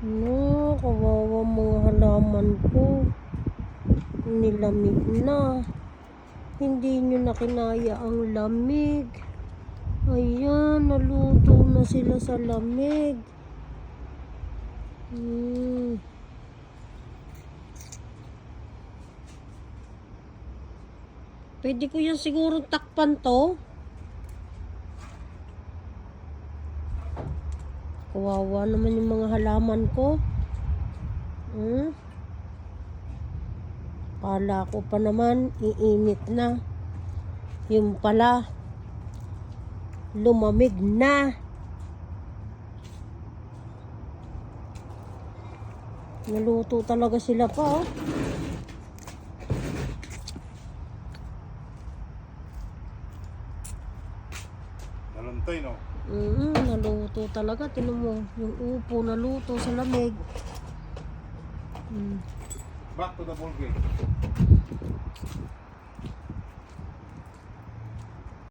No, kawawa mga halaman ko. Nilamig na. Hindi nyo na kinaya ang lamig. Ayan, naluto na sila sa lamig. Hmm. Pwede ko yan siguro takpan to. Kawawa naman yung mga halaman ko. Hmm? Kala ko pa naman, iinit na. Yung pala, lumamig na. Naluto talaga sila pa, oh. Nalantay, no? Mm, naluto talaga. Tinan mo, yung upo naluto sa lamig. Mm. Back to the ball game.